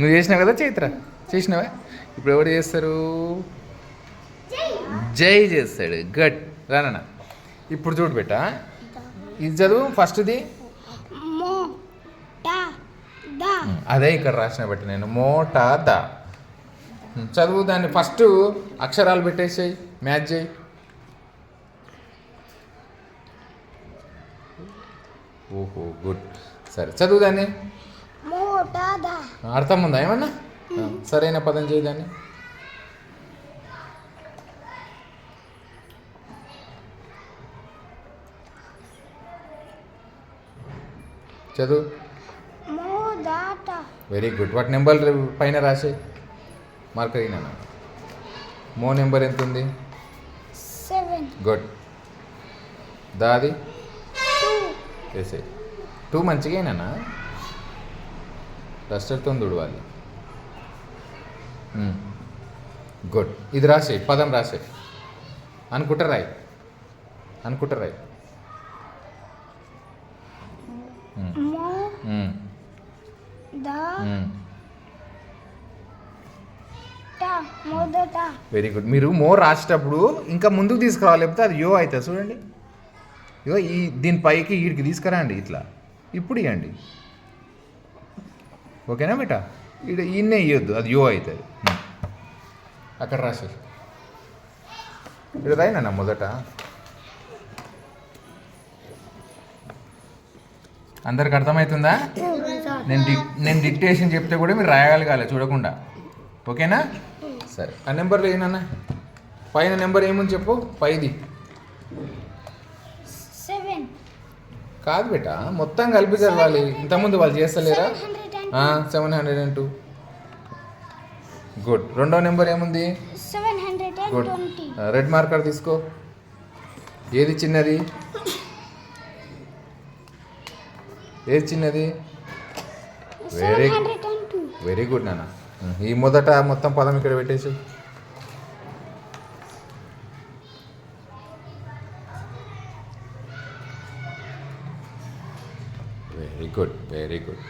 నువ్వు చేసినావు కదా చైత్ర? చేసినావా? ఇప్పుడు ఎవరు చేస్తారు? జై చేస్తాడు. గట్. రానన్న. ఇప్పుడు చూడు బెట్ట ఇది చదువు ఫస్ట్ది? అదే ఇక్కడ రాసిన బట్టి నేను. మోటా దా. చదువు దాన్ని ఫస్ట్ అక్షరాలు పెట్టేసేయి మ్యాచ్ చేయి. ఓహో గుడ్. సరే చదువు దాన్ని. అర్థం ఉందా ఏమన్నా? సరైన పదం చేయి దాన్ని. చదువు. వెరీ గుడ్ వాటి నెంబర్ పైన రాసే మార్క్ అయినా. మో నెంబర్ ఎంత ఉంది గుడ్ దాది? వేసే టూ మంచిగా అయినా డస్టర్తో తుడవాలి. గుడ్. ఇది రాసే పదం రాసే. అనుకుంటా రాయి. అనుకుంటా రాయి. మో దా టా. మొదట వెరీ గుడ్. మీరు మోర్ రాసేటప్పుడు ఇంకా ముందుకు తీసుకురావాలి లేకపోతే అది యో అవుతుంది. చూడండి. ఇగో ఈ దీని పైకి వీడికి తీసుకురండి ఇట్లా. ఇప్పుడు ఇవ్వండి ఓకేనా బేటా ఈడ ఈయన్నే ఇవ్వద్దు అది యో అవుతుంది. అక్కడ రాసే రాయినా మొదట? అందరికి అర్థమవుతుందా నేను డిక్ నేను డిక్టేషన్ చెప్తే కూడా మీరు రాయగలగాలి చూడకుండా. ఓకేనా? సరే. ఆ నెంబర్లో ఏనన్నా? పైన నెంబర్ ఏముంది చెప్పు? పైది. కాదు బేట మొత్తం కలిపి చదవాలి. ఇంతకుముందు వాళ్ళు చేస్తలేరా? Seven hundred and two good రెండో నెంబర్ ఏముంది? గుడ్ రెడ్ మార్కర్ తీసుకో. ఏది చిన్నది? ఏది చిన్నది? టూ వెరీ గుడ్ నాన్న. ఈ మొదట మొత్తం పదం ఇక్కడ పెట్టేసి. Very good very good